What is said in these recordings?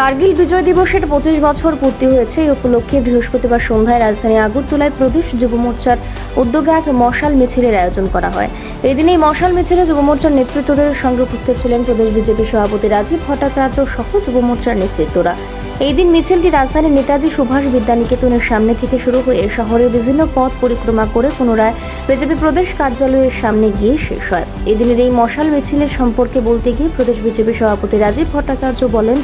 কার্গিল বিজয় দিবসের পঁচিশ বছর পূর্তি হয়েছে। এই উপলক্ষে বৃহস্পতিবার সন্ধ্যায় রাজধানী আগরতলায় প্রদেশ যুব মোর্চার উদ্যোগে এক মশাল মিছিলের আয়োজন করা হয়। এই এই মশাল মিছিলে যুব মোর্চার নেতৃত্বদের সঙ্গে উপস্থিত ছিলেন প্রদেশ বিজেপি সভাপতি রাজীব ভট্টাচার্য সহ যুব মোর্চার নেতৃত্বরা। এই দিন মিছিলটি রাজধানীর নেতাজি সুভাষ বিদ্যানিকেতনের সামনে থেকে শুরু হয়ে শহরের বিভিন্ন পথ পরিক্রমা করে পুনরায় বিজেপি প্রদেশ কার্যালয়ের সামনে গিয়ে শেষ হয়। এদিনের এই মশাল মিছিলের সম্পর্কে বলতে গিয়ে প্রদেশ বিজেপি সভাপতি রাজীব ভট্টাচার্য বলেন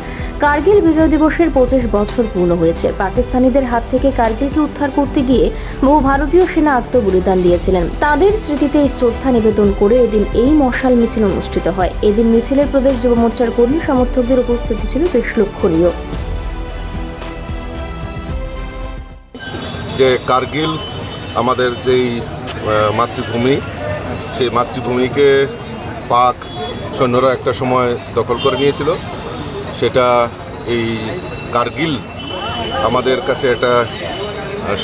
কার্গিল বিজয় দিবসের পঁচিশ বছর পূর্ণ হয়েছে। পাকিস্তানিদের হাত থেকে কার্গিলকে উদ্ধার করতে গিয়ে বহু ভারতীয় সেনা আত্মবলিদান দিয়েছিলেন। তাদের স্মৃতিতে শ্রদ্ধা নিবেদন করে এদিন এই মশাল মিছিল অনুষ্ঠিত হয়। এদিন মিছিলের প্রদেশ যুব মোর্চার কর্মী সমর্থকদের উপস্থিতি ছিল বেশ লক্ষণীয়। যে কার্গিল আমাদের যেই মাতৃভূমি, সেই মাতৃভূমিকে পাক সৈন্যরা একটা সময় দখল করে নিয়েছিল। সেটা এই কার্গিল আমাদের কাছে একটা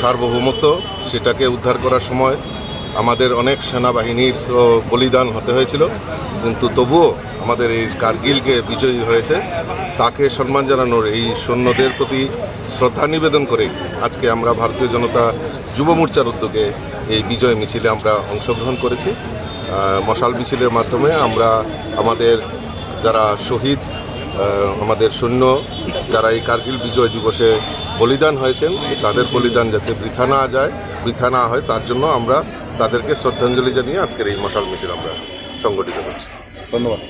সার্বভৌমত্ব, সেটাকে উদ্ধার করার সময় আমাদের অনেক সেনাবাহিনীর বলিদান হতে হয়েছিল। কিন্তু তবুও আমাদের এই কার্গিলকে বিজয়ী হয়েছে। তাকে সম্মান জানানোর এই সৈন্যদের প্রতি শ্রদ্ধা নিবেদন করে আজকে আমরা ভারতীয় জনতা যুব মোর্চার উদ্যোগে এই বিজয় মিছিলে আমরা অংশগ্রহণ করেছি। মশাল মিছিলের মাধ্যমে আমরা আমাদের যারা শহীদ আমাদের সৈন্য, যারা এই কার্গিল বিজয় দিবসে বলিদান হয়েছেন, তাদের বলিদান যাতে বৃথা না যায়, বৃথা না হয়, তার জন্য আমরা তাদেরকে শ্রদ্ধাঞ্জলি জানিয়ে আজকের এই মশাল মিছিল আমরা সংগঠিত করছি। ধন্যবাদ।